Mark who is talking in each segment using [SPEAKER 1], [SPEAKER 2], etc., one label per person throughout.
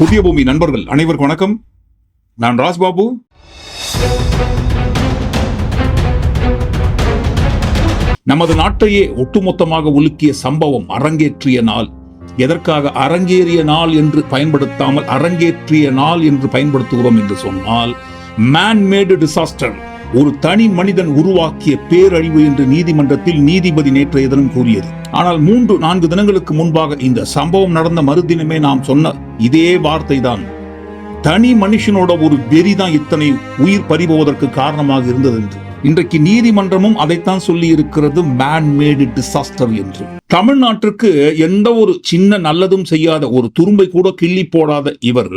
[SPEAKER 1] புதிய பூமி நண்பர்கள் அனைவருக்கும் வணக்கம். நான் ராஜ்பாபு நமது நாட்டையே ஒட்டுமொத்தமாக உலுக்கிய சம்பவம் அரங்கேற்றிய நாள். எதற்காக அரங்கேறிய நாள் என்று பயன்படுத்தாமல் அரங்கேற்றிய நாள் என்று பயன்படுத்துகிறோம் என்று சொன்னால் மேன்மேடு டிசாஸ்டர் ஒரு தனி மனிதன் உருவாக்கிய பேரழிவு என்று நீதிமன்றத்தில் நீதிபதி நேற்றைய தினம் கூறியது. ஆனால் மூன்று நான்கு தினங்களுக்கு முன்பாக இந்த சம்பவம் நடந்த மறுதினமே நாம் சொன்ன இதே வார்த்தை தான் தனி மனுஷனோட ஒரு வெறிதான் இத்தனை உயிர் பறிபோவதற்கு காரணமாக இருந்தது என்று. இன்றைக்கு நீதிமன்றமும் அதைத்தான் சொல்லி இருக்கிறது மேன்மேடு டிசாஸ்டர் என்று. தமிழ்நாட்டிற்கு எந்த ஒரு சின்ன நல்லதும் செய்யாத ஒரு துரும்பை கூட கிள்ளி போடாத இவர்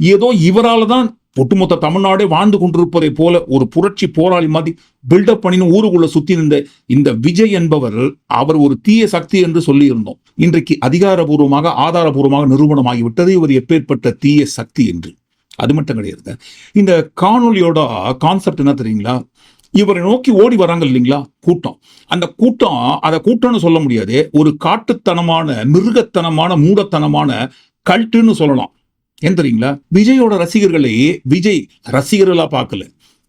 [SPEAKER 1] ஏதோ இவரால தான் ஒட்டுமொத்த தமிழ்நாடே வாழ்ந்து கொண்டிருப்பதை போல ஒரு புரட்சி போராளி மாதிரி பில்டப் பண்ணின்னு ஊருக்குள்ள சுத்தி நின்ற இந்த விஜய் என்பவர் அவர் ஒரு தீய சக்தி என்று சொல்லியிருந்தோம். இன்றைக்கு அதிகாரபூர்வமாக ஆதாரபூர்வமாக நிரூபணமாகிவிட்டது. இவர் எப்பேற்பட்ட தீய சக்தி என்று. அது மட்டும் கிடையாதுங்க. இந்த காணொலியோட கான்செப்ட் என்ன தெரியுங்களா? இவரை நோக்கி ஓடி வராங்க இல்லைங்களா? கூட்டம். அந்த கூட்டம் அதை கூட்டம்னு சொல்ல முடியாது. ஒரு காட்டுத்தனமான மிருகத்தனமான மூடத்தனமான கல்ட்டுன்னு சொல்லலாம். ஏன் தெரியுங்களா? விஜயோட ரசிகர்களை விஜய் ரசிகர்களா பார்க்கல.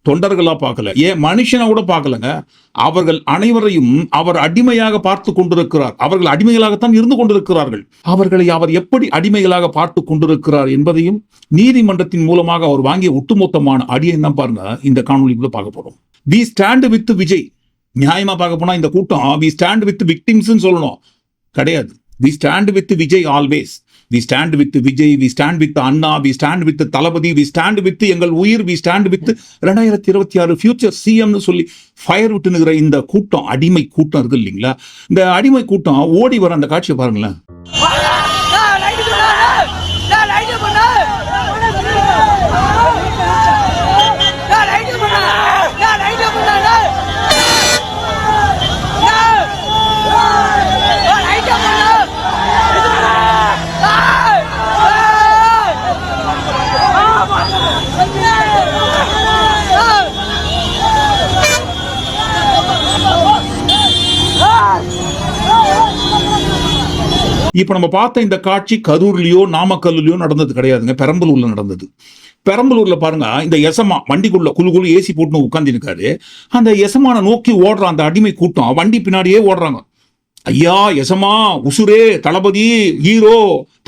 [SPEAKER 1] தொண்டர்களா பார்க்கல. ஏன் மனுஷனா கூட பார்க்கலங்க. அவர்கள் அனைவரையும் அவர் அடிமையாக பார்த்து கொண்டிருக்கிறார். அவர்கள் அடிமைகளாகத்தான் இருந்து கொண்டிருக்கிறார்கள். அவர்களை அவர் எப்படி அடிமைகளாக பார்த்து கொண்டிருக்கிறார் என்பதையும் நீதிமன்றத்தின் மூலமாக அவர் வாங்கிய ஒட்டுமொத்தமான அடியை தான் பாருங்க இந்த காணொலிக்குள்ள பார்க்க போறோம். We stand with Vijay. நியாயமா பார்க்க போனா இந்த கூட்டம் வி ஸ்டாண்ட் வித் விக்டிம்ஸ் சொல்லணும். கிடையாது. We stand with Vijay always we stand with Vijay we stand with Anna we stand with Thalapathy we stand with எங்கள் உயிர் வி ஸ்டாண்ட் வித் ரெண்டாயிரத்தி இருபத்தி ஆறு ஃபியூச்சர் சிஎம்னு சொல்லி ஃபயர் விட்டுனுங்கிற இந்த கூட்டம் அடிமை கூட்டம் இருக்கு இல்லைங்களா? இந்த அடிமை கூட்டம் ஓடி வர அந்த காட்சியை பாருங்களேன்
[SPEAKER 2] நான் லைட் பண்ணு நான் லைட் பண்ணு நான் லைட் பண்ணு நான் லைட் பண்ணு நான் லைட் பண்ணு
[SPEAKER 1] இப்போ நம்ம பார்த்த இந்த காட்சி கரூர்லேயோ நாமக்கல்லையோ நடந்தது கிடையாதுங்க. பெரம்பலூரில் நடந்தது. பெரம்பலூர்ல பாருங்க இந்த எசமா வண்டிக்குள்ள குழு குழு ஏசி போட்டு உட்காந்துருக்காரு அந்த எசமான நோக்கி ஓடுற அந்த அடிமை கூட்டம். வண்டி பின்னாடியே ஓடுறாங்க. ஐயா எசமா உசுரே தளபதி ஹீரோ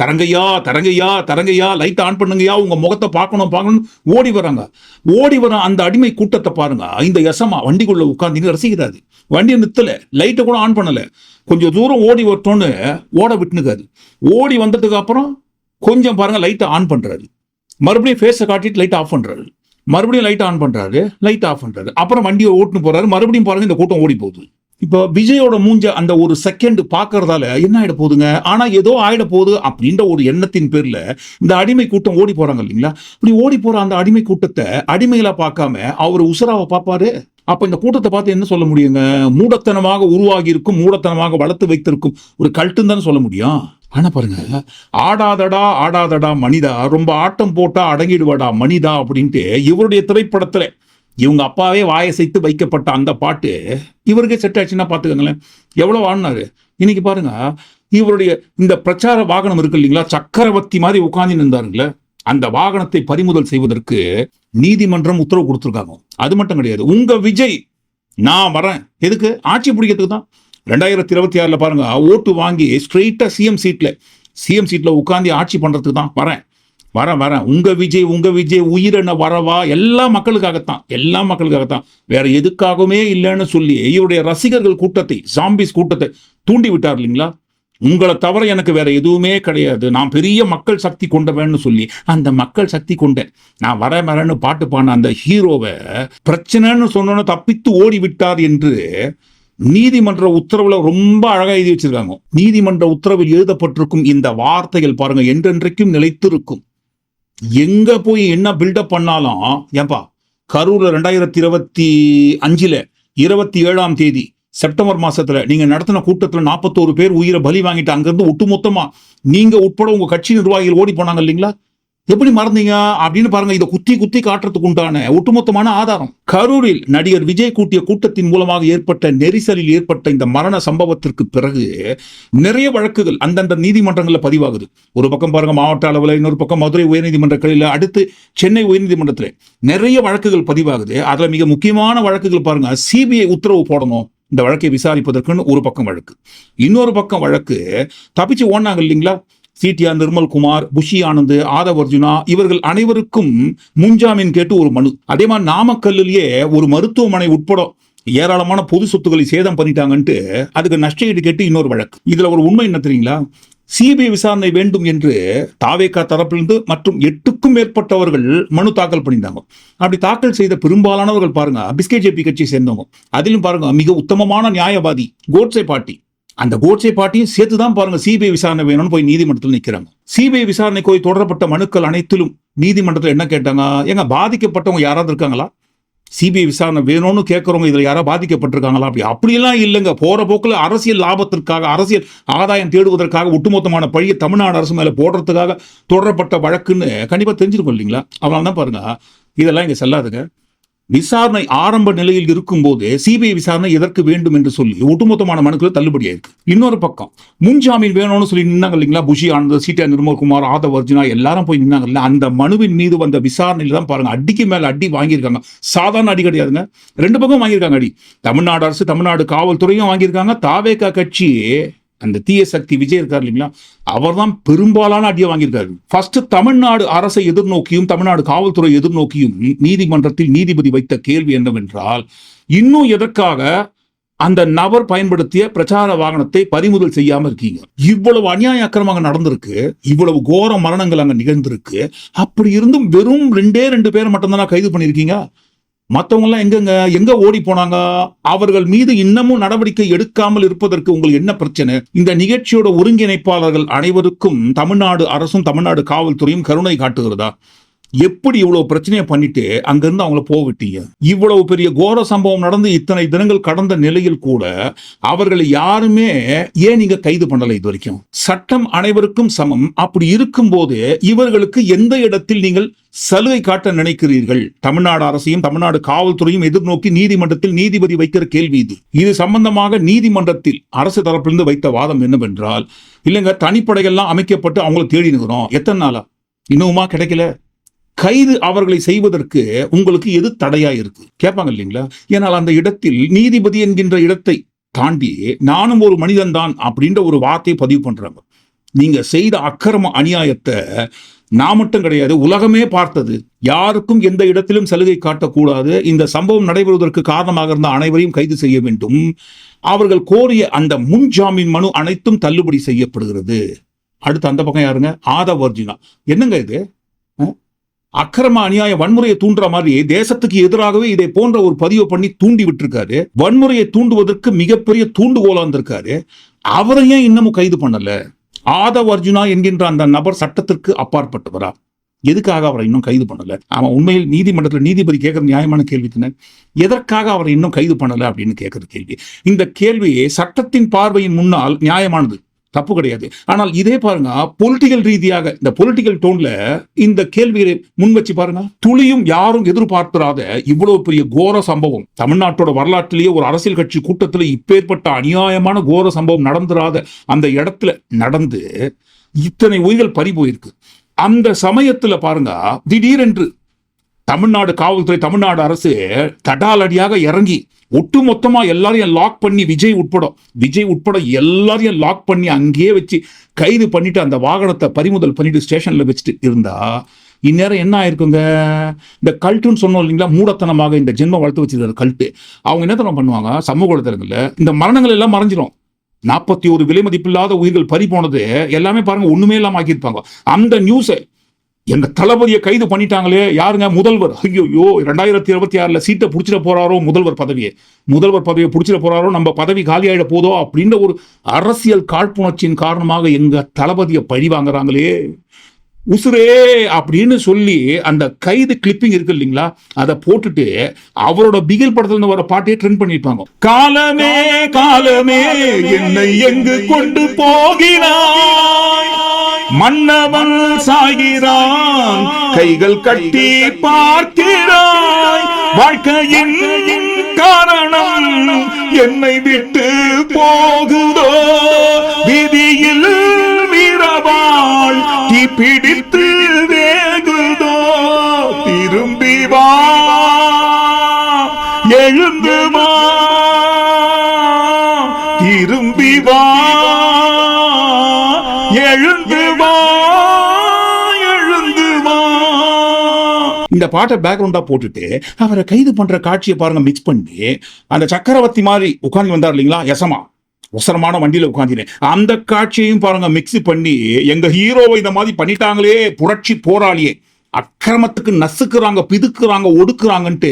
[SPEAKER 1] தரங்கையா தரங்கையா தரங்கையா லைட் ஆன் பண்ணுங்கய்யா உங்க முகத்தை பார்க்கணும் பார்க்கணும் ஓடி வராங்க. ஓடி வர அந்த அடிமை கூட்டத்தை பாருங்க. இந்த எசமா வண்டிக்குள்ள உட்காந்து ரசிக்கிறாரு. வண்டியை நிறுத்தல. லைட்டை கூட ஆன் பண்ணல. கொஞ்சம் தூரம் ஓடி வரட்டோன்னு ஓட விட்டுனுக்காது ஓடி வந்ததுக்கு அப்புறம் கொஞ்சம் பாருங்க லைட்டை ஆன் பண்றாரு. மறுபடியும் ஃபேஸை காட்டிட்டு லைட் ஆஃப் பண்றாரு. மறுபடியும் லைட் ஆன் பண்றாரு. லைட் ஆஃப் பண்றாரு. அப்புறம் வண்டியை ஓட்டுன்னு போறாரு. மறுபடியும் பாருங்க இந்த கூட்டம் ஓடி போகுது. இப்போ விஜயோட மூஞ்ச அந்த ஒரு செகண்ட் பார்க்கறதால என்ன ஆகிட போகுதுங்க? ஆனால் ஏதோ ஆயிட போகுது அப்படின்ற ஒரு எண்ணத்தின் பேரில் இந்த அடிமை கூட்டம் ஓடி போகிறாங்க இல்லைங்களா? இப்படி ஓடி போகிற அந்த அடிமை கூட்டத்தை அடிமைகளா பார்க்காம அவர் உசுராவை பார்ப்பாரு? அப்போ இந்த கூட்டத்தை பார்த்து என்ன சொல்ல முடியுங்க? மூடத்தனமாக உருவாகி இருக்கும் மூடத்தனமாக வளர்த்து வைத்திருக்கும் ஒரு கல்ட்டுன்னு தானே சொல்ல முடியும்? ஆனால் பாருங்க ஆடாதடா ஆடாதடா மனிதா ரொம்ப ஆட்டம் போட்டா அடங்கிடுவாடா மனிதா அப்படின்ட்டு இவருடைய திரைப்படத்துல இவங்க அப்பாவே வாயசைத்து வைக்கப்பட்ட அந்த பாட்டு இவருக்கே செட் ஆச்சுன்னா பார்த்துக்கோங்களேன். எவ்வளோ ஆடினாரு இன்னைக்கு பாருங்க இவருடைய இந்த பிரச்சார வாகனம் இருக்கு இல்லைங்களா? சக்கரவர்த்தி மாதிரி உட்கார்ந்து நின்றாருங்களே அந்த வாகனத்தை பறிமுதல் செய்வதற்கு நீதிமன்றம் உத்தரவு கொடுத்துருக்காங்க. அது மட்டும் கிடையாது. உங்க விஜய் நான் வரேன். எதுக்கு? ஆட்சி பிடிக்கிறதுக்கு தான். ரெண்டாயிரத்தி இருபத்தி ஆறில் பாருங்க ஓட்டு வாங்கி ஸ்ட்ரெயிட்டாக சிஎம் சீட்டில் சிஎம் சீட்டில் உட்காந்து ஆட்சி பண்ணுறதுக்கு தான் வரேன். வரேன் வரேன் உங்க விஜய் உங்க விஜய் உயிரென வரவா எல்லா மக்களுக்காகத்தான். எல்லா மக்களுக்காகத்தான். வேற எதுக்காகவுமே இல்லைன்னு சொல்லி இவருடைய ரசிகர்கள் கூட்டத்தை ஜாம்பிஸ் கூட்டத்தை தூண்டி விட்டார் இல்லைங்களா? உங்களை தவிர எனக்கு வேற எதுவுமே கிடையாது. நான் பெரிய மக்கள் சக்தி கொண்டவன்னு சொல்லி அந்த மக்கள் சக்தி கொண்டேன் நான் வர வரேன்னு பாட்டு பாடின அந்த ஹீரோவை பிரச்சனைன்னு சொன்னோன்னு தப்பித்து ஓடி விட்டார் என்று நீதிமன்ற உத்தரவுல ரொம்ப அழகா எழுதி வச்சிருக்காங்க. நீதிமன்ற உத்தரவில் எழுதப்பட்டிருக்கும் இந்த வார்த்தைகள் பாருங்க என்றென்றைக்கும் நிலைத்திருக்கும். எங்க போய் என்ன பில்டப் பண்ணாலும் ஏன்பா கரூர்ல ரெண்டாயிரத்தி இருபத்தி அஞ்சுல இருபத்தி ஏழாம் தேதி செப்டம்பர் மாசத்துல நீங்க நடத்தின கூட்டத்துல நாற்பத்தோரு பேர் உயிரை பலி வாங்கிட்டு அங்கிருந்து ஒட்டுமொத்தமா நீங்க உட்பட உங்க கட்சி நிர்வாகிகள் ஓடி போனாங்க இல்லைங்களா? எப்படி மறந்தீங்க? அப்படின்னு பாருங்க இதை குத்தி குத்தி காட்டுறதுக்கு உண்டான ஒட்டுமொத்தமான ஆதாரம். கரூரில் நடிகர் விஜய் கூட்டிய கூட்டத்தின் மூலமாக ஏற்பட்ட நெரிசலில் ஏற்பட்ட இந்த மரண சம்பவத்திற்கு பிறகு நிறைய வழக்குகள் அந்தந்த நீதிமன்றங்களில் பதிவாகுது. ஒரு பக்கம் பாருங்க மாவட்ட அளவில் இன்னொரு பக்கம் மதுரை உயர்நீதிமன்ற கிளையில் அடுத்து சென்னை உயர்நீதிமன்றத்தில் நிறைய வழக்குகள் பதிவாகுது. அதில் மிக முக்கியமான வழக்குகள் பாருங்க சிபிஐ உத்தரவு போடணும். இந்த வழக்கை விசாரிப்பதற்குன்னு ஒரு பக்கம் வழக்கு. இன்னொரு பக்கம் வழக்கு தப்பிச்சு ஓடினாங்க இல்லைங்களா? சிடிஆர் நிர்மல்குமார் புஷி ஆனந்த் ஆதவ் அர்ஜுனா இவர்கள் அனைவருக்கும் முன்ஜாமீன் கேட்டு ஒரு மனு. அதே மாதிரி நாமக்கல்லிலேயே ஒரு மருத்துவமனை உட்பட ஏராளமான பொது சொத்துக்களை சேதம் பண்ணிட்டாங்கன்ட்டு அதுக்கு நஷ்டஈடு கேட்டு இன்னொரு வழக்கு. இதுல ஒரு உண்மை என்ன தெரியுங்களா? சிபிஐ விசாரணை வேண்டும் என்று தாவேகா தரப்பிலிருந்து மற்றும் எட்டுக்கும் மேற்பட்டவர்கள் மனு தாக்கல் பண்ணியிருந்தாங்க. அப்படி தாக்கல் செய்த பெரும்பாலானவர்கள் பாருங்க பிஸ்கே ஜேபி கட்சியை சேர்ந்தவங்க. அதிலும் பாருங்க மிக உத்தமமான நியாயவாதி கோட்ஸே பாட்டி. அந்த கோட்சே பாட்டியும் சேர்த்து தான் பாருங்க சிபிஐ விசாரணை வேணும்னு போய் நீதிமன்றத்தில் நிற்கிறாங்க சிபிஐ விசாரணை போய் தொடரப்பட்ட மனுக்கள் அனைத்திலும் நீதிமன்றத்தில் என்ன கேட்டாங்க? ஏங்க பாதிக்கப்பட்டவங்க யாராவது இருக்காங்களா? சிபிஐ விசாரணை வேணும்னு கேட்கறவங்க இதுல யாராவது பாதிக்கப்பட்டிருக்காங்களா? அப்படி அப்படியெல்லாம் இல்லைங்க. போற போக்குல அரசியல் லாபத்திற்காக அரசியல் ஆதாயம் தேடுவதற்காக ஒட்டுமொத்தமான பழியை தமிழ்நாடு அரசு மேல போடுறதுக்காக தொடரப்பட்ட வழக்குன்னு கண்டிப்பா தெரிஞ்சிருக்கும் இல்லைங்களா? அதனால தான் பாருங்க இதெல்லாம் இங்க செல்லாதுங்க. விசாரணை ஆரம்ப நிலையில் இருக்கும் போதே சிபிஐ விசாரணை எதற்கு வேண்டும் என்று சொல்லி ஒட்டுமொத்தமான மனுக்கள் தள்ளுபடியாயிருக்கு இன்னொரு பக்கம் முன்ஜாமீன் வேணும்னு சொல்லி நின்னாங்க இல்லைங்களா? புஷி ஆனந்த் சீட்டா நிர்மல்குமார் ஆதவ் அர்ஜுனா எல்லாரும் போய் நின்னாங்க அந்த மனுவின் மீது வந்த விசாரணையில தான் பாருங்க அடிக்கு மேல அடி வாங்கியிருக்காங்க. சாதாரண அடி கிடையாதுங்க. ரெண்டு பக்கம் வாங்கியிருக்காங்க அடி. தமிழ்நாடு அரசு தமிழ்நாடு காவல்துறையும் வாங்கியிருக்காங்க. தாவேகா கட்சி அந்த தீய சக்தி விஜய் இருக்கார் இல்லைங்களா? அவர் தான் பெரும்பாலான அடியை வாங்கியிருக்காரு. ஃபர்ஸ்ட் தமிழ்நாடு அரசை எதிர்நோக்கியும் தமிழ்நாடு காவல்துறை எதிர்நோக்கியும் நீதிமன்றத்தில் நீதிபதி வைத்த கேள்வி என்னவென்றால் இன்னும் எதற்காக அந்த நபர் பயன்படுத்திய பிரச்சார வாகனத்தை பறிமுதல் செய்யாம இருக்கீங்க? இவ்வளவு அநியாய அக்கிரமங்க நடந்திருக்கு இவ்வளவு கோர மரணங்கள் அங்க நிகழ்ந்திருக்கு. அப்படி இருந்தும் வெறும் ரெண்டே ரெண்டு பேரை மட்டும்தான் கைது பண்ணிருக்கீங்க மத்தவங்க எல்லாம் எங்கங்க? எங்க ஓடி போனாங்க? அவர்கள் மீது இன்னமும் நடவடிக்கை எடுக்காமல் இருப்பதற்கு உங்களுக்கு என்ன பிரச்சனை? இந்த நிகழ்ச்சியோட ஒருங்கிணைப்பாளர்கள் அனைவருக்கும் தமிழ்நாடு அரசும் தமிழ்நாடு காவல்துறையும் கருணை காட்டுகிறதா? எப்படி இவ்வளவு பிரச்சனையை பண்ணிட்டு அங்கிருந்து அவங்கள போகவிட்டீங்க இவ்வளவு பெரிய கோர சம்பவம் நடந்து இத்தனை தினங்கள் கடந்த நிலையில் கூட அவர்களை யாருமே ஏன் நீங்க கைது பண்ணல இது வரைக்கும் சட்டம் அனைவருக்கும் சமம். அப்படி இருக்கும் போது இவர்களுக்கு எந்த இடத்தில் நீங்கள் சலுகை காட்ட நினைக்கிறீர்கள்? தமிழ்நாடு அரசையும் தமிழ்நாடு காவல்துறையும் எதிர்நோக்கி நீதிமன்றத்தில் நீதிபதி வைக்கிற கேள்வி இது. இது சம்பந்தமாக நீதிமன்றத்தில் அரசு தரப்பிலிருந்து வைத்த வாதம் என்னவென்றால் இல்லைங்க தனிப்படைகள்லாம் அமைக்கப்பட்டு அவங்கள தேடி நிற்கிறோம். எத்தனை நாளா? இன்னுமா கிடைக்கல? கைது அவர்களை செய்வதற்கு உங்களுக்கு எது தடையா இருக்கு? கேட்பாங்க இல்லைங்களா? ஏனால் அந்த இடத்தில் நீதிபதி என்கின்ற இடத்தை தாண்டி நானும் ஒரு மனிதன் தான் அப்படின்ற ஒரு வார்த்தையை பதிவு பண்றாங்க. நீங்க செய்த அக்கிரம அநியாயத்தை நான் மட்டும் கிடையாது உலகமே பார்த்தது. யாருக்கும் எந்த இடத்திலும் சலுகை காட்டக்கூடாது. இந்த சம்பவம் நடைபெறுவதற்கு காரணமாக இருந்த அனைவரையும் கைது செய்ய வேண்டும். அவர்கள் கோரிய அந்த முன்ஜாமீன் மனு அனைத்தும் தள்ளுபடி செய்யப்படுகிறது. அடுத்து அந்த பக்கம் யாருங்க? ஆதவ் அர்ஜுனா என்னங்க இது? அக்கிரம அநியாய வன்முறையை தூண்டுற மாதிரி தேசத்துக்கு எதிராகவே இதை போன்ற ஒரு பதிவு பண்ணி தூண்டி விட்டுருக்காரு. வன்முறையை தூண்டுவதற்கு மிகப்பெரிய தூண்டுகோலா இருந்திருக்காரு அவரை ஏன் இன்னமும் கைது பண்ணல? ஆதவ் அர்ஜுனா என்கின்ற அந்த நபர் சட்டத்திற்கு அப்பாற்பட்டவரா? எதுக்காக அவரை இன்னும் கைது பண்ணல? அவன் உண்மையில் நீதிமன்றத்தில் நீதிபதி கேட்கிற நியாயமான கேள்வி தானே? எதற்காக அவரை இன்னும் கைது பண்ணல அப்படின்னு கேட்கற கேள்வி. இந்த கேள்வியே சட்டத்தின் பார்வையின் முன்னால் நியாயமானது. தப்பு கிடையாது. ஆனால் இதே பாருங்க பொலிட்டிக்கல் ரீதியாக இந்த பொலிட்டிக்கல் டோன்ல இந்த கேள்வியை முன் வச்சு பாருங்க. துளியும் யாரும் எதிர்பார்த்திராத இவ்வளவு பெரிய கோர சம்பவம். தமிழ்நாட்டோட வரலாற்றிலேயே ஒரு அரசியல் கட்சி கூட்டத்தில் இப்பேற்பட்ட அநியாயமான கோர சம்பவம் நடந்துராத அந்த இடத்துல நடந்து இத்தனை உயிர்கள் பறி போயிருக்கு. அந்த சமயத்துல பாருங்க திடீரென்று தமிழ்நாடு காவல்துறை தமிழ்நாடு அரசு தடாலடியாக இறங்கி ஒட்டு மொத்தமா எல்லாரையும் லாக் பண்ணி விஜய் உட்பட விஜய் உட்பட எல்லாரையும் லாக் பண்ணி அங்கேயே வச்சு கைது பண்ணிட்டு அந்த வாகனத்தை பறிமுதல் பண்ணிட்டு ஸ்டேஷன்ல வச்சுட்டு இருந்தா இந்நேரம் என்ன ஆயிருக்குங்க? இந்த கல்ட்டுன்னு சொன்னோம் இல்லைங்களா? மூடத்தனமாக இந்த ஜென்ம வளர்த்து வச்சிருக்கிற கல்ட்டு. அவங்க என்ன தரம் பண்ணுவாங்க? சமூக வலைத்தளங்கள்ல இந்த மரணங்கள் எல்லாம் மறைஞ்சிரும். நாற்பத்தி ஒரு விலை மதிப்பில்லாத உயிர்கள் பறி போனது எல்லாமே பாருங்க ஒண்ணுமே இல்லாம ஆக்கியிருப்பாங்க. அந்த நியூஸை எங்க தளபதியை கைது பண்ணிட்டாங்களே யாருங்க? முதல்வர். ஐயோ ரெண்டாயிரத்தி இருபத்தி ஆறுல சீட்டை பிடிச்சிட போறாரோ முதல்வர் பதவியை? முதல்வர் பதவியை பிடிச்சிட போறாரோ? நம்ம பதவி காலியாயிட போதோ? அப்படின்ற ஒரு அரசியல் காழ்ப்புணர்ச்சியின் காரணமாக எங்க தளபதியை பழி வாங்குறாங்களே. உசுரே! அப்படின்னு சொல்லி அந்த கைது கிளிப்பிங் இருக்கு இல்லைங்களா? அதை போட்டுட்டு அவரோட பிகில் படத்துல இருந்து வர பாட்டையே ட்ரெண்ட் பண்ணிருப்பாங்க காலமே காலமே என்னை எங்கு கொண்டு போகிறாய்? மன்னவன் சாகிறான். கைகள் கட்டி பார்க்கிறாய். வாழ்க்கையின் காரணம் என்னை விட்டு போகுதோ? விதியில் வீரவாள் தீப்பிடி இந்த பாட்டை பேக்ரவுண்டா போட்டுட்டு அவரை கைது பண்ற காட்சியை பாருங்க மிக்ஸ் பண்ணி அந்த சக்கரவர்த்தி மாதிரி உட்காந்து வந்தார் இல்லைங்களா எசமா? ஒசரமான வண்டியில உட்காந்துனேன் அந்த காட்சியையும் பாருங்க மிக்ஸ் பண்ணி எங்க ஹீரோவை இந்த மாதிரி பண்ணிட்டாங்களே புரட்சி போராளியே. அக்கிரமத்துக்கு நசுக்குறாங்க பிதுக்குறாங்க ஒடுக்குறாங்கன்ட்டு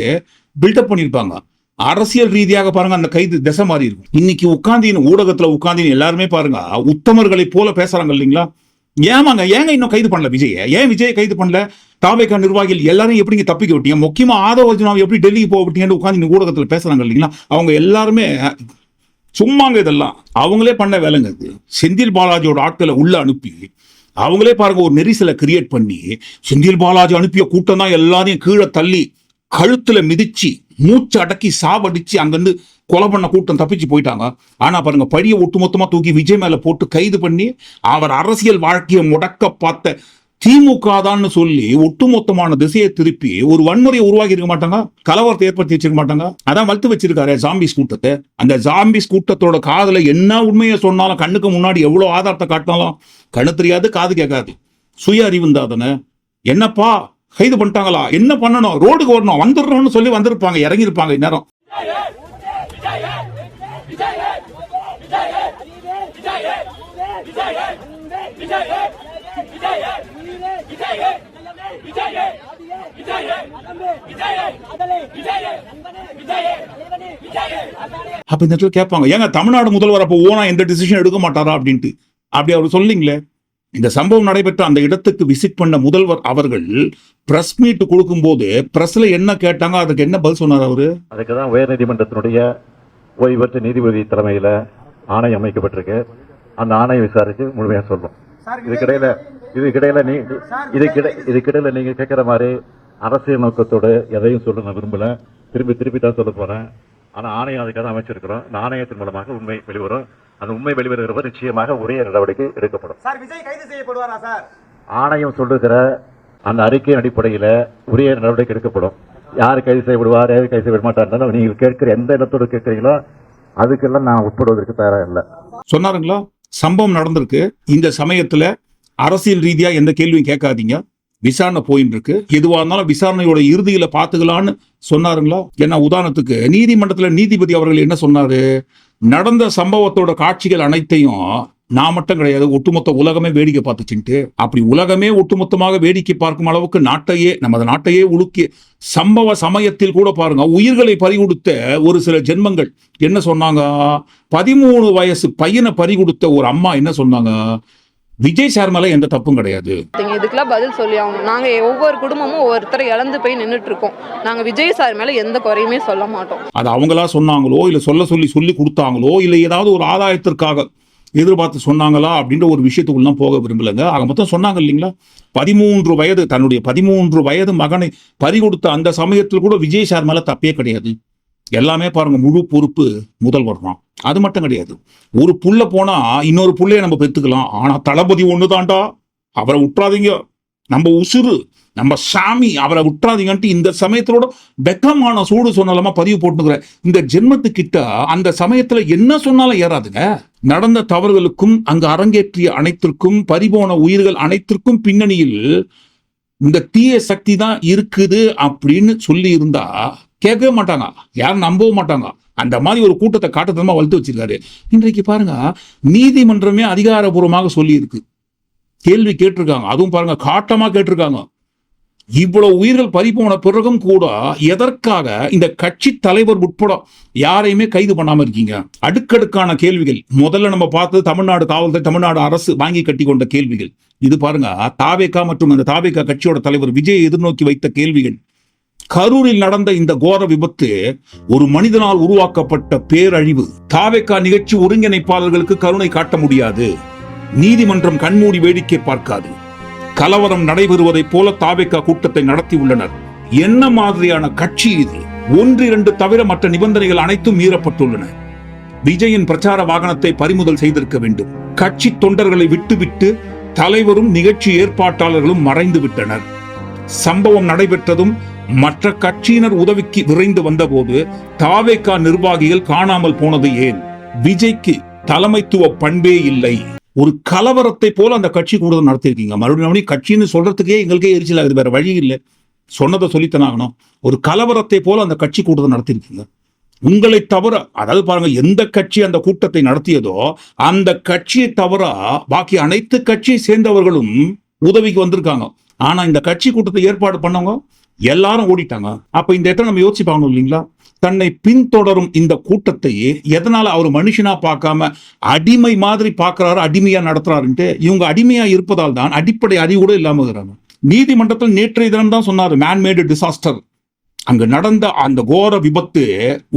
[SPEAKER 1] பில்டப் பண்ணியிருப்பாங்க அரசியல் ரீதியாக பாருங்க அந்த கைது திசை மாறி இருக்கும். இன்னைக்கு உட்காந்தின் ஊடகத்துல உட்காந்தின் எல்லாருமே பாருங்க உத்தமர்களை போல பேசுறாங்க இல்லைங்களா? ஏமாங்க ஏங்க இன்னும் கைது பண்ணல விஜய ஏன் விஜய் கைது பண்ணல? தாவேக்கா நிர்வாகிகள் எல்லாரும் எப்படிங்க தப்பிக்க விட்டீங்க? முக்கியமா ஆதவ அர்ஜுனாவை எப்படி டெல்லிக்கு போக விட்டீங்கன்னு உட்காந்து ஊடகத்துல பேசுறாங்க இல்லைங்களா? அவங்க எல்லாருமே சும்மாங்க இதெல்லாம். அவங்களே பண்ண வேலைங்க இது செந்தில் பாலாஜியோட ஆட்களை உள்ள அனுப்பி அவங்களே பாருங்க ஒரு நெரிசலை கிரியேட் பண்ணி செந்தில் பாலாஜி அனுப்பிய கூட்டம் தான் எல்லாரையும் கீழே தள்ளி கழுத்துல மிதிச்சு மூச்சு அடக்கி சாவடிச்சு அங்கேருந்து கொலை பண்ண கூட்டம் தப்பிச்சு போயிட்டாங்க. ஆனா பாருங்க பழிய ஒட்டுமொத்தமா தூக்கி விஜய் மேல போட்டு கைது பண்ணி அவர் அரசியல் வாழ்க்கையை முடக்க பார்த்த திமுக தான்னு சொல்லி ஒட்டுமொத்தமான திசையை திருப்பி ஒரு வன்முறையை உருவாக்கி இருக்க மாட்டாங்க கலவரத்தை ஏற்படுத்தி வச்சிருக்க மாட்டாங்க. அதான் வளர்த்து வச்சிருக்காரு ஜாம்பிஸ் கூட்டத்தை. அந்த ஜாம்பிஸ் கூட்டத்தோட காதல என்ன உண்மையை சொன்னாலும் கண்ணுக்கு முன்னாடி எவ்வளவு ஆதாரத்தை காட்டினாலும் கண்ணு தெரியாது காது கேட்காது. சுய அறிவு தானே என்னப்பா? கைது பண்ணிட்டாங்களா? என்ன பண்ணணும்? ரோடுக்கு வரணும் வந்துடுறோம்னு சொல்லி வந்திருப்பாங்க. இறங்கியிருப்பாங்க இந்நேரம். அப்ப இந்த இடத்துல கேட்பாங்க ஏங்க தமிழ்நாடு முதல்வர் அப்போ ஓனா எந்த டிசிஷன் எடுக்க மாட்டாரா? அப்படின்ட்டு. அப்படி அவர் சொல்லிங்களே. இந்த சம்பவம் நடைபெற்ற அந்த இடத்துக்கு விசிட் பண்ண முதல்வர் அவர்கள் பிரஸ் மீட் கொடுக்கும்போது பிரஸ்ல என்ன கேட்டாங்க? அதுக்கு என்ன பதில் சொன்னார் அவரு?
[SPEAKER 3] அதுக்கு தான் உயர்நீதிமன்றத்தினுடைய ஓய்வு பெற்ற நீதிபதி தலைமையில் ஆணையம் அமைக்கப்பட்டிருக்கு. அந்த ஆணையம் விசாரிச்சு முழுமையா சொல்லும் இதுக்கிடையில இதுக்கிடையில நீ இதுக்கிட இதுக்கிடையில நீங்க கேட்குற மாதிரி அரசியல் நோக்கத்தோடு எதையும் சொல்ல நான் விரும்பல. திரும்பி திருப்பி தான் சொல்ல போறேன். ஆனா ஆணையம் அதுக்காக அமைச்சிருக்கிறோம். இந்த ஆணையத்தின் மூலமாக உண்மை வெளிவரும். அந்த உண்மை வெளிவருகிறப்ப நிச்சயமாக உரிய நடவடிக்கை எடுக்கப்படும்.
[SPEAKER 4] சார் விஜய் கைது செய்யப்படுவாரா சார்?
[SPEAKER 3] ஆணையம் சொல்லுகிற அந்த அறிக்கையின் அடிப்படையில் உரிய நடவடிக்கை எடுக்கப்படும். யார் கைது செய்யப்படுவார் யார் கைது செய்யப்பட மாட்டார் நீங்கள் கேட்கிற எந்த இடத்தோடு கேட்கிறீங்களோ அதுக்கெல்லாம் நான் உட்படுவதற்கு தயாராக இல்லை.
[SPEAKER 1] சொன்னாருங்களா? சம்பவம் நடந்திருக்கு. இந்த சமயத்துல அரசியல் ரீதியா எந்த கேள்வியும் கேட்காதீங்க. விசாரணை போயின்னு இருக்கு எதுவா இருந்தாலும் விசாரணையோட இறுதியில பாத்துக்கலாம்னு சொன்னாருங்களா? என்ன உதாரணத்துக்கு நீதிமன்றத்துல நீதிபதி அவர்கள் என்ன சொன்னாரு? நடந்த சம்பவத்தோட காட்சிகள் அனைத்தையும் நான் மட்டும் கிடையாது ஒட்டுமொத்த உலகமே வேடிக்கை பார்த்துச்சுன்ட்டு அப்படி உலகமே ஒட்டுமொத்தமாக வேடிக்கை பார்க்கும் அளவுக்கு நாட்டையே நமது நாட்டையே உலுக்கிய சம்பவ சமயத்தில் கூட பாருங்க உயிர்களை பறிகொடுத்த ஒரு சில ஜென்மங்கள். என்ன சொன்னாங்க? பதிமூணு வயசு பையனை பறிகொடுத்த ஒரு அம்மா என்ன சொன்னாங்க? விஜய் சார் மேல எந்த தப்பும் கிடையாது.
[SPEAKER 5] இதுக்கெல்லாம் பதில் சொல்லி ஆகணும். நாங்க ஒவ்வொரு குடும்பமும் ஒவ்வொருத்தரை இழந்து போய் நின்றுட்டு இருக்கோம் நாங்க விஜய் சார் மேல எந்த குறையுமே சொல்ல மாட்டோம்.
[SPEAKER 1] அது அவங்களா சொன்னாங்களோ இல்ல சொல்ல சொல்லி சொல்லி கொடுத்தாங்களோ இல்ல ஏதாவது ஒரு ஆதாயத்திற்காக எதிர்பார்த்து சொன்னாங்களா அப்படின்ற ஒரு விஷயத்துக்குள்ள தான் போக விரும்பலைங்க. ஆக மொத்தம் சொன்னாங்க இல்லைங்களா? பதிமூன்று வயது தன்னுடைய பதிமூன்று வயது மகனை பறிகொடுத்த அந்த சமயத்தில் கூட விஜய் சார் மேல தப்பே கிடையாது. எல்லாமே பாருங்க முழு பொறுப்பு முதல்வர் தான் அது மட்டும் கிடையாது. ஒரு புள்ள போனா இன்னொரு புள்ளைய நம்ம பெத்துக்கலாம். ஆனா தளபதி ஒண்ணுதான்டா? அவரை விட்டுறாதீங்க நம்ம உசுறு நம்ம சாமி அவரை விட்டுறாதீங்கன்ட்டு இந்த சமயத்தோட வெக்கமான சூடு சொன்னாலமா பதிவு போட்டுக்கிறேன் இந்த ஜென்மத்துக்கிட்ட அந்த சமயத்துல என்ன சொன்னாலும் ஏறாதுங்க. நடந்த தவறுகளுக்கும் அங்கு அரங்கேற்றிய அனைத்திற்கும் பறிபோன உயிர்கள் அனைத்திற்கும் பின்னணியில் இந்த தீய சக்தி தான் இருக்குது அப்படின்னு சொல்லி இருந்தா கேட்கவே மாட்டாங்க. யாரும் நம்பவும் மாட்டாங்க. அந்த மாதிரி ஒரு கூட்டத்தை காட்டத்தனமா வளர்த்து வச்சிருக்காரு. இன்றைக்கு பாருங்க நீதிமன்றமே அதிகாரபூர்வமாக சொல்லி இருக்கு கேள்வி கேட்டிருக்காங்க. அதுவும் பாருங்க காட்டமா கேட்டிருக்காங்க. இவ்வளவு உயிர்கள் பறிபோன பிறகும் கூட எதற்காக இந்த கட்சி தலைவர் உட்பட யாரையுமே கைது பண்ணாம இருக்கீங்க? அடுக்கடுக்கான கேள்விகள். முதல்ல நம்ம பார்த்தது தமிழ்நாடு காவல்துறை தமிழ்நாடு அரசு வாங்கி கட்டி கொண்ட கேள்விகள். இது பாருங்க தாவேகா மற்றும் அந்த தாவேகா கட்சியோட தலைவர் விஜய் எதிர்நோக்கி வைத்த கேள்விகள். கரூரில் நடந்த இந்த கோர விபத்து ஒரு மனிதனால் உருவாக்கப்பட்ட பேரழிவு. தாவேக்கா நிகழ்ச்சி ஒருங்கிணைப்பாளர்களுக்கு கருணை காட்ட முடியாது. நீதிமன்றம் கண்மூடி வேடிக்கை பார்க்காது. கலவரம் நடைபெறுவதைப் போல தாவேக்கா கூட்டத்தை நடத்தியுள்ளனர். என்ன மாதிரியான கட்சி இது? ஒன்று இரண்டு தவிர மற்ற நிபந்தனைகள் அனைத்தும் மீறப்பட்டுள்ளன. விஜயின் பிரச்சார வாகனத்தை பறிமுதல் செய்திருக்க வேண்டும். கட்சி தொண்டர்களை விட்டுவிட்டு தலைவரும் நிகழ்ச்சி ஏற்பாட்டாளர்களும் மறைந்து விட்டனர் சம்பவம் நடைபெற்றதும் மற்ற கட்சியினர் உதவிக்கு விரைந்து வந்தபோது தாவேகா நிர்வாகிகள் காணாமல் போனது ஏன்? விஜய்க்கு தலைமைத்துவ பண்பே இல்லை. ஒரு கலவரத்தை போல அந்த கட்சி கூடுதல் நடத்திருக்கீங்க மறுபடியும் மறுபடியும் கட்சின்னு சொல்றதுக்கே எங்களுக்கே எரிச்சல் ஆகுது. வேற வழி இல்லை. சொன்னதை சொல்லித்தனாகணும் ஒரு கலவரத்தை போல அந்த கட்சி கூட்டத்தை நடத்திருக்கீங்க உங்களை தவிர அதாவது பாருங்க எந்த கட்சி அந்த கூட்டத்தை நடத்தியதோ அந்த கட்சியை தவிர பாக்கி அனைத்து கட்சியை சேர்ந்தவர்களும் உதவிக்கு வந்திருக்காங்க. ஆனா இந்த கட்சி கூட்டத்தை ஏற்பாடு பண்ணவங்க எல்லாரும் ஓடிட்டாங்க. அப்ப இந்த இடத்துல நம்ம யோசிச்சு பார்க்கணும் இல்லைங்களா? தன்னை பின்தொடரும் இந்த கூட்டத்தையே எதனால அவர் மனுஷனா பார்க்காம அடிமை மாதிரி பார்க்கறாரு அடிமையா நடத்துறாருன்ட்டு இவங்க அடிமையா இருப்பதால் தான் அடிப்படை அறிவு கூட இல்லாம இருக்கிறாங்க. நீதிமன்றத்தில் நேற்றைய தினம் தான் சொன்னார் மேன்மேடு டிசாஸ்டர் அங்கு நடந்த அந்த கோர விபத்து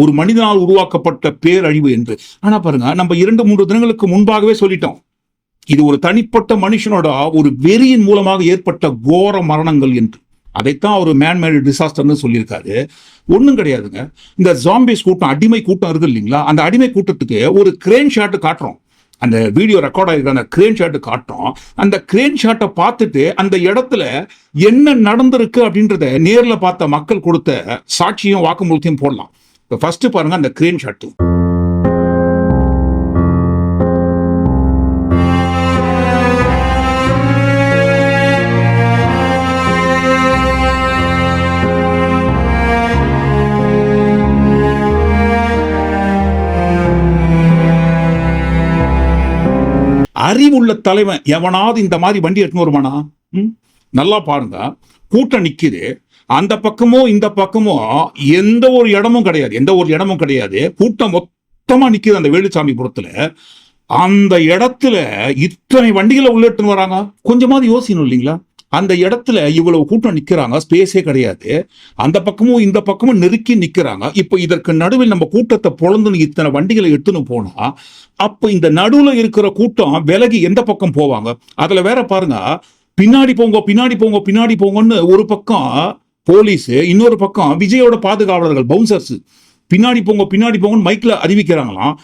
[SPEAKER 1] ஒரு மனிதனால் உருவாக்கப்பட்ட பேரழிவு என்று. ஆனா பாருங்க நம்ம இரண்டு மூன்று தினங்களுக்கு முன்பாகவே சொல்லிட்டோம். இது ஒரு தனிப்பட்ட மனுஷனோட ஒரு வெறியின் மூலமாக ஏற்பட்ட கோர மரணங்கள் என்று. அதைத்தான் அவர் மேன்மேடு டிசாஸ்டர்னு சொல்லியிருக்காரு. ஒன்றும் கிடையாதுங்க. இந்த ஜாம்பிஸ் கூட்டம் அடிமை கூட்டம் இருக்குது இல்லைங்களா? அந்த அடிமை கூட்டத்துக்கு ஒரு கிரேன் ஷாட் காட்டுறோம். அந்த வீடியோ ரெக்கார்ட் ஆகிருக்க அந்த கிரேன் ஷாட் காட்டுறோம். அந்த கிரேன் ஷாட்டை பார்த்துட்டு அந்த இடத்துல என்ன நடந்திருக்கு அப்படின்றத நேர்ல பார்த்த மக்கள் கொடுத்த சாட்சியும் வாக்குமூலத்தையும் போடலாம். இப்போ ஃபர்ஸ்ட் பாருங்க அந்த கிரேன் ஷாட்டு அறிவுள்ள தலைவன் எவனாவது இந்த மாதிரி வண்டி எடுத்துன்னு வருமானா நல்லா பாருங்க. கூட்டம் நிக்குது. அந்த பக்கமோ இந்த பக்கமோ எந்த ஒரு இடமும் கிடையாது. எந்த ஒரு இடமும் கிடையாது. கூட்டம் மொத்தமா நிக்குது அந்த வேலுசாமி புறத்தில். அந்த இடத்துல இத்தனை வண்டிகளை உள்ள வராங்க? கொஞ்சமாவது யோசிக்கணும் இல்லைங்களா? அந்த இடத்துல இவ்வளவு கூட்டம் நிற்கிறாங்க ஸ்பேஸே கிடையாது. அந்த பக்கமும் இந்த பக்கமும் நெருக்கி நிக்கிறாங்க. இப்போ இதற்கு நடுவில் நம்ம கூட்டத்தை பொழந்துன்னு இத்தனை வண்டிகளை எடுத்துன்னு போனால் அப்போ இந்த நடுவுல இருக்கிற கூட்டம் விலகி எந்த பக்கம் போவாங்க? அதுல வேற பாருங்க. பின்னாடி போங்க பின்னாடி போங்க பின்னாடி போங்கன்னு ஒரு பக்கம் போலீஸ் இன்னொரு பக்கம் விஜயோட பாதுகாவலர்கள் பவுன்சர்ஸ் பின்னாடி போங்க பின்னாடி போங்கன்னு மைக்கில் அறிவிக்கிறாங்களாம்.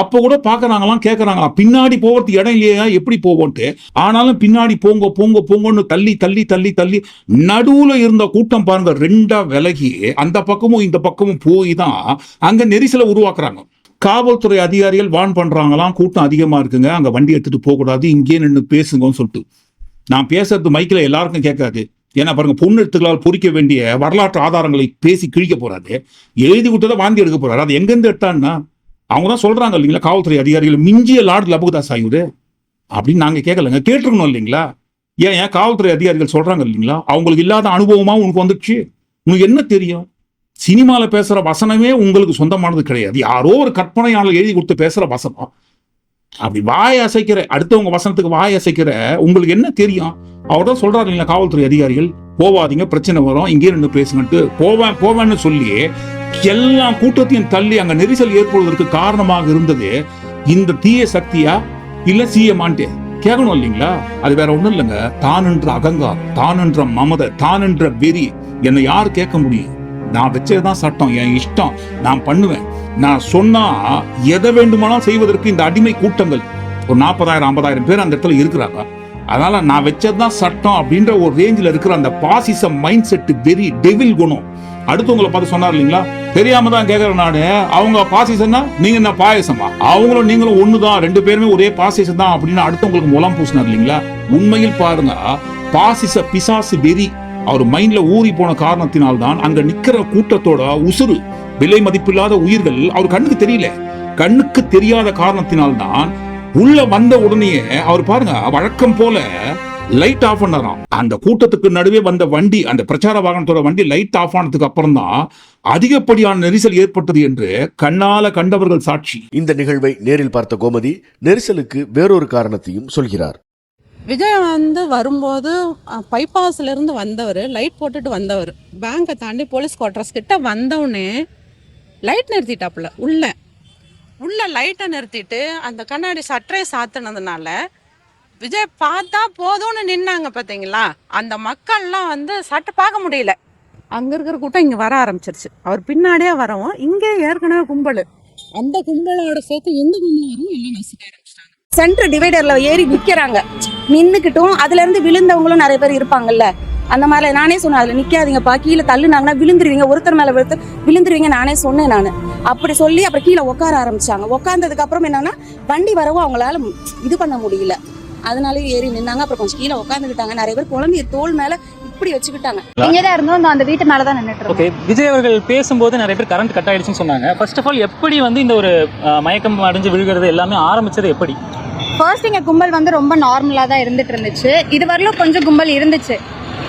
[SPEAKER 1] அப்போ கூட பார்க்குறாங்களாம் கேட்குறாங்களாம் பின்னாடி போகிறதுக்கு இடம் இல்லையா எப்படி போவோன்ட்டு. ஆனாலும் பின்னாடி போங்க போங்க போங்கன்னு தள்ளி தள்ளி தள்ளி தள்ளி நடுவில் இருந்த கூட்டம் பாருங்க ரெண்டா விலகி அந்த பக்கமும் இந்த பக்கமும் போய் தான் அங்கே நெரிசலை உருவாக்குறாங்க. காவல்துறை அதிகாரிகள் வான் பண்ணுறாங்களாம் கூட்டம் அதிகமாக இருக்குங்க அங்கே வண்டி எடுத்துகிட்டு போகக்கூடாது இங்கேயே நின்று பேசுங்கன்னு சொல்லிட்டு. நான் பேசுறது மைக்கில் எல்லாருக்கும் கேட்காது. ஏன்னா பாருங்க பொண்ணு எடுத்துக்களால் பொறிக்க வேண்டிய வரலாற்று ஆதாரங்களை பேசி கிழிக்க போறாரு. எழுதி விட்டதை வாந்தி எடுக்க போறாரு. அது எங்கேருந்து எடுத்தான்னா அவங்க தான் சொல்றாங்க இல்லைங்களா? காவல்துறை அதிகாரிகள் மிஞ்சிய லார்டு லபுதாஸ் ஆயுடு அப்படின்னு நாங்க கேட்கலங்க கேட்டிருக்கணும் இல்லைங்களா? ஏன் ஏன் காவல்துறை அதிகாரிகள் சொல்றாங்க இல்லைங்களா? அவங்களுக்கு இல்லாத அனுபவமாக உனக்கு வந்துடுச்சு. உனக்கு என்ன தெரியும்? சினிமாவில் பேசுகிற வசனமே உங்களுக்கு சொந்தமானது கிடையாது. யாரோ ஒரு கற்பனையாளர் எழுதி கொடுத்து பேசுகிற வசனம். அப்படி வாய் அசைக்கிற அடுத்தவங்க வசனத்துக்கு வாய் அசைக்கிற உங்களுக்கு என்ன தெரியும்? அவர் தான் சொல்றாரு இல்லைங்களா காவல்துறை அதிகாரிகள்? போவாதீங்க பிரச்சனை வரும் இங்கே நின்று பேசுங்கன்ட்டு. போவேன் போவேன்னு சொல்லி எல்லா கூட்டத்தையும் தள்ளி அங்க நெரிசல் ஏற்படுவதற்கு காரணமாக இருந்தது இந்த தீய சக்தியா? இல்ல சீயமான்ட்டு கேட்கணும் இல்லைங்களா? அது வேற ஒண்ணும் இல்லைங்க. தான் என்ற அகங்காரம் தான் என்ற மமதை தான் என்ற வெறி என்னை யார் கேட்க முடியும்? நான் வச்சதுதான் சட்டம் என் இஷ்டம். நான் பண்ணுவேன். நான் சொன்னா எதை வேண்டுமானாலும் செய்வதற்கு இந்த அடிமை கூட்டங்கள் ஒரு நாற்பதாயிரம் ஐம்பதாயிரம் பேர் அந்த இடத்துல இருக்கிறாங்க. அதனால நான் வச்சதுதான் சட்டம் அப்படின்ற ஒரு ரேஞ்சில் இருக்கிற அந்த பாசிச மைண்ட் செட் வெறி டெவில் குணம். அடுத்தவங்களை பார்த்து சொன்னார் இல்லைங்களா? தெரியாம தான் கேட்கறேன் நான். அவங்க பாசிசம்னா நீங்க என்ன பாயசமா? அவங்களும் நீங்களும் ஒண்ணுதான். ரெண்டு பேருமே ஒரே பாசிசம் தான் அப்படின்னு அடுத்தவங்களுக்கு முலாம் பூசினார் இல்லைங்களா? உண்மையில் பாருங்க. பாசிச பிசாசு வெறி அவர் மைண்ட்ல ஊறி போன காரணத்தினால்தான் அங்க நிக்கிற கூட்டத்தோட உசுறு விலை மதிப்பில்லாத உயிர்கள் அவர் கண்ணுக்கு தெரியல. கண்ணுக்கு தெரியாத காரணத்தினால்தான் உள்ள வந்த உடனே அவர் பாருங்க வழக்கம் போல லைட் ஆஃப் பண்ணாராம். அந்த கூட்டத்துக்கு நடுவே வந்த வண்டி அந்த பிரச்சார வாகனத்தோட வண்டி லைட் ஆஃப் ஆனதுக்கு அப்புறம் தான் அதிகப்படியான நெரிசல் ஏற்பட்டது என்று கண்ணால கண்டவர்கள் சாட்சி.
[SPEAKER 4] இந்த நிகழ்வை நேரில் பார்த்த கோமதி நெரிசலுக்கு வேறொரு காரணத்தையும் சொல்கிறார்.
[SPEAKER 6] விஜய் வந்து வரும்போது பைபாஸ்ல இருந்து வந்தவர் லைட் போட்டுட்டு வந்தவர். பேங்கை தாண்டி போலீஸ் குவார்டர்ஸ் கிட்ட வந்தவுடனே லைட் நிறுத்திட்டாப்புல உள்ள. உள்ள லைட்டை நிறுத்திட்டு அந்த கண்ணாடி சட்டரை சாத்தினதுனால விஜய் பார்த்தா போதும்னு நின்னாங்க பார்த்தீங்களா அந்த மக்கள்லாம் வந்து சட்டை பார்க்க முடியல. அங்கே இருக்கிற கூட்டம் இங்கே வர ஆரம்பிச்சிருச்சு. அவர் பின்னாடியே வரவும் இங்கே ஏற்கனவே கும்பல். அந்த கும்பலோட சேர்த்து எந்த கும்பலும் எல்லாம் நசுக்க ஆரம்பிச்சிட்டாங்க.
[SPEAKER 7] சென்டர் டிவைடரில் ஏறி நிற்கிறாங்க நின்றுக்கிட்டும் அதுலேருந்து விழுந்தவங்களும் நிறைய பேர் இருப்பாங்கல்ல. அந்த மாதிரி நானே சொன்னேன் அதுல நிக்காதீங்கப்பா. கீழே தள்ளுனாங்கன்னா விழுந்துருவீங்க. ஒருத்தர் மேல விழுத்து விழுந்துருவீங்க. நானே சொன்னேன் நான். அப்படி சொல்லி அப்புறம் கீழே உட்கார ஆரம்பிச்சாங்க. உட்கார்ந்ததுக்கு அப்புறம் என்னன்னா வண்டி வரவும் அவங்களால இது பண்ண முடியல. அதனால ஏறி நின்னாங்க. அப்புறம் கொஞ்சம் கீழே உட்காந்துக்கிட்டாங்க நிறைய பேர் குழந்தைய தோல் மேல இப்படி வச்சுக்கிட்டாங்க.
[SPEAKER 8] இங்கதான் இருந்தோம். இந்த அந்த வீட்டு மேலதான் நின்னுட்டு
[SPEAKER 9] ஓகே விஜய் அவர்கள் பேசும்போது நிறைய பேர் கரண்ட் கட் ஆயிடுச்சுன்னு சொன்னாங்க. ஃபர்ஸ்ட் ஆஃப் ஆல் எப்படி வந்து இந்த ஒரு மயக்கம் அடைஞ்சு விழுகிறது எல்லாமே ஆரம்பிச்சது எப்படி?
[SPEAKER 8] ஃபர்ஸ்ட் இங்க கும்பல் வந்து ரொம்ப நார்மலா தான் இருந்துட்டு இருந்துச்சு. இது வரலும் கொஞ்சம் கும்பல் இருந்துச்சு.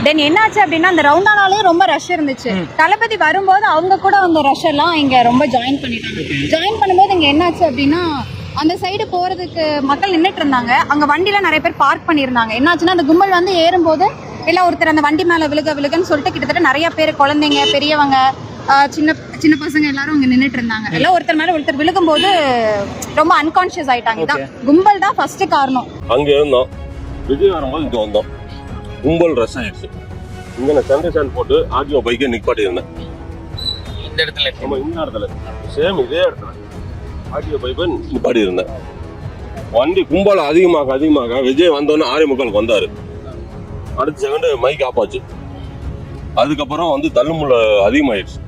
[SPEAKER 8] தென் என்னாச்சு அப்படின்னா அந்த ரவுண்டானாலே ரொம்ப ரஷ் இருந்துச்சு. தளபதி வரும்போது அவங்க கூட அந்த ரஷ் எல்லாம் இங்க ரொம்ப ஜாயின் பண்ணிட்டாங்க. ஜாயின் பண்ணும்போது இங்க என்னாச்சு அப்படின்னா அந்த சைடு போறதுக்கு மக்கள் நின்னுட்டு இருந்தாங்க. அங்க வண்டியில நிறைய பேர் பார்க் பண்ணியிருந்தாங்க. என்னாச்சுன்னா அந்த கும்பல் வந்து ஏறும்போது எல்லாம் ஒருத்தர் அந்த வண்டி மேல விழுக விழுகன்னு சொல்லிட்டு கிட்டத்தட்ட நிறைய பேர் குழந்தைங்க பெரியவங்க சின்ன சின்ன பசங்க எல்லாரும் அங்க நின்னுட்டு இருந்தாங்க. எல்லாம் ஒருத்தர் மேல ஒருத்தர் விழுகும்போது ரொம்ப அன்கான்ஷியஸ் ஆயிட்டாங்க. இதான் கும்பல் தான் ஃபர்ஸ்ட் காரணம்.
[SPEAKER 10] அங்க இருந்தோம். விஜய் வரும்போது இங்க வந்தோம். கும்பல் ரஷ் ஆயிடுச்சு இங்க நான் சென்டர் ஸ்டாண்ட் போட்டு ஆர்டிஓ பைக்கை நிப்பாட்டி இருந்தேன்
[SPEAKER 2] இந்த இடத்துல
[SPEAKER 10] நம்ம இந்த இடத்துல. சேம் இதே இடத்துல. ஆர்டிஓ பைக்கை நிப்பாட்டி இருந்தேன் வண்டி கும்பல் அதிகமாக அதிகமாக விஜய் வந்தோடனே ஆரி முக்காலுக்கு வந்தாரு. அடுத்த செகண்ட் மைக் ஆஃப் ஆச்சு. அதுக்கப்புறம் வந்து தள்ளுமுள்ள அதிகமாயிடுச்சு.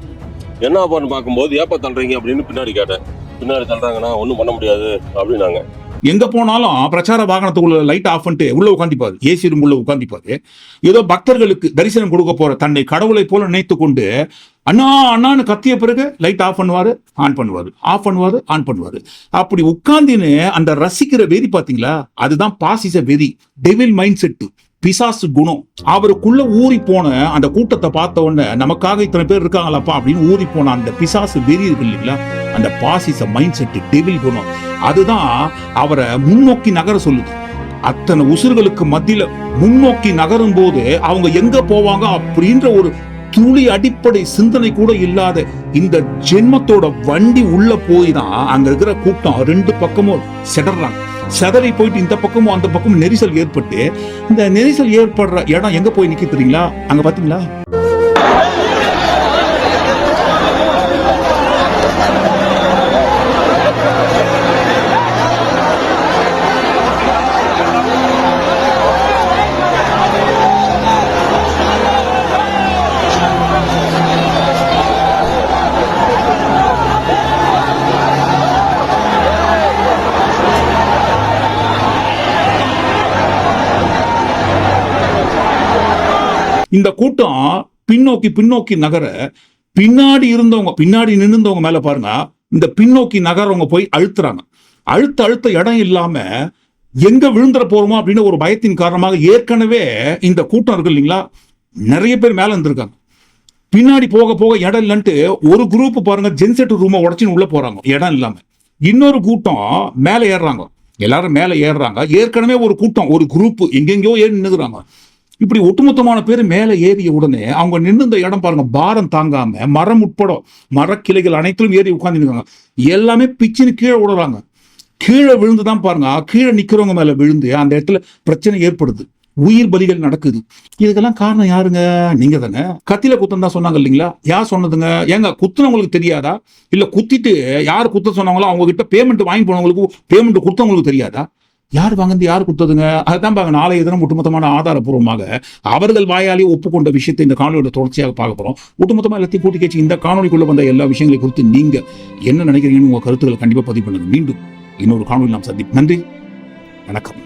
[SPEAKER 10] என்ன பண்ணு பார்க்கும்போது ஏப்பா தள்ளுறீங்க? அப்படின்னு பின்னாடி கேட்டேன். பின்னாடி தள்ளுறாங்கன்னா ஒன்றும் பண்ண முடியாது அப்படின்னாங்க.
[SPEAKER 1] எங்க போனாலும் பிரச்சார வாகனத்துக்குள்ள லைட் ஆஃப் பண்ணிட்டு உள்ள உட்காந்துப்பாரு ஏசி ரூம் உள்ள உட்காந்துப்பாரு ஏதோ பக்தர்களுக்கு தரிசனம் கொடுக்க போற தன்னை கடவுளை போல நினைத்து கொண்டு அண்ணா அண்ணான்னு கத்திய பிறகு லைட் ஆஃப் பண்ணுவாரு ஆன் பண்ணுவாரு. ஆஃப் பண்ணுவாரு ஆன் பண்ணுவாரு. அப்படி உட்காந்துன்னு அந்த ரசிக்கிற வெறி பாத்தீங்களா? அதுதான் பாசிச வெறி டெவில் மைண்ட் செட்டு பிசாசு குணம். அவருக்குள்ள ஊறி போன அந்த கூட்டத்தை பார்த்த உடனே நமக்காக இத்தனை பேர் இருக்காங்களாப்பா? அப்படின்னு ஊறி போன அந்த பிசாசு வெறி இருக்கு இல்லைங்களா? அந்த பாசிச மைண்ட் செட்டு டெவில் குணம். அதுதான் அவரை முன்னோக்கி நகர சொல்லுது. அத்தனை உசுர்களுக்கு மத்தியில முன்னோக்கி நகரும் போது அவங்க எங்க போவாங்க அப்படின்ற ஒரு துளி அடிப்படை சிந்தனை கூட இல்லாத இந்த ஜென்மத்தோட வண்டி உள்ள போய் தான் அங்க இருக்கிற கூட்டம் ரெண்டு பக்கமும் செடறாங்க செதறி போயிட்டு இந்த பக்கமும் அந்த பக்கமும் நெரிசல் ஏற்பட்டு இந்த நெரிசல் ஏற்படுற இடம் எங்க போய் நிக்க தெரியுங்களா? அங்க பாத்தீங்களா? இந்த கூட்டம் பின்னோக்கி பின்னோக்கி நகர பின்னாடி இருந்தவங்க பின்னாடி நின்றுந்தவங்க மேல பாருங்க இந்த பின்னோக்கி நகரவங்க போய் அழுத்துறாங்க. அழுத்த அழுத்த இடம் இல்லாம எங்க விழுந்துட போறோமோ அப்படின்னு ஒரு பயத்தின் காரணமாக ஏற்கனவே இந்த கூட்டம் இருக்கு இல்லைங்களா? நிறைய பேர் மேல இருந்திருக்காங்க. பின்னாடி போக போக இடம் இல்லைன்ட்டு ஒரு குரூப் பாருங்க ஜென்செட் ரூமை உடச்சின்னு உள்ள போறாங்க இடம் இல்லாம. இன்னொரு கூட்டம் மேல ஏறுறாங்க. எல்லாரும் மேல ஏறுறாங்க. ஏற்கனவே ஒரு கூட்டம் ஒரு குரூப் எங்கெங்கயோ ஏறி நின்னுக்குறாங்க. இப்படி ஒட்டுமொத்தமான பேர் மேலே ஏறிய உடனே அவங்க நின்று இந்த இடம் பாருங்க பாரம் தாங்காம மரம் உட்பட மரக்கிளைகள் அனைத்திலும் ஏறி உட்கார்ந்துருக்காங்க எல்லாமே பிச்சுன்னு கீழே விடுறாங்க கீழே விழுந்து தான் பாருங்க கீழே நிக்கிறவங்க மேல விழுந்து அந்த இடத்துல பிரச்சனை ஏற்படுது. உயிர் பலிகள் நடக்குது. இதுக்கெல்லாம் காரணம் யாருங்க? நீங்க தானே கத்தில குத்தம் தான் சொன்னாங்க இல்லைங்களா? யார் சொன்னதுங்க? ஏங்க குத்துனவங்களுக்கு தெரியாதா? இல்ல குத்திட்டு யார் குத்த சொன்னாங்களோ அவங்க கிட்ட பேமெண்ட் வாங்கி போனவங்களுக்கு பேமெண்ட் கொடுத்தவங்களுக்கு தெரியாதா? யார் வாங்குறது யார் கொடுத்ததுங்க? அதுதான் பாங்க நாளைய தினம் ஒட்டுமொத்தமான ஆதாரப்பூர்வமாக அவர்கள் வாயாலே ஒப்புக்கொண்ட விஷயத்தை இந்த காணொலியோட தொடர்ச்சியாக பார்க்க போறோம். ஒட்டுமொத்தமாக எல்லாத்தையும் கூட்டி கேச்சு இந்த காணொலிக்குள்ள வந்த எல்லா விஷயங்களை குறித்து நீங்க என்ன நினைக்கிறீங்கன்னு உங்க கருத்துக்களை கண்டிப்பா பதிவு பண்ணுங்க. மீண்டும் இன்னொரு காணொலி நாம் சந்திப்போம். நன்றி. வணக்கம்.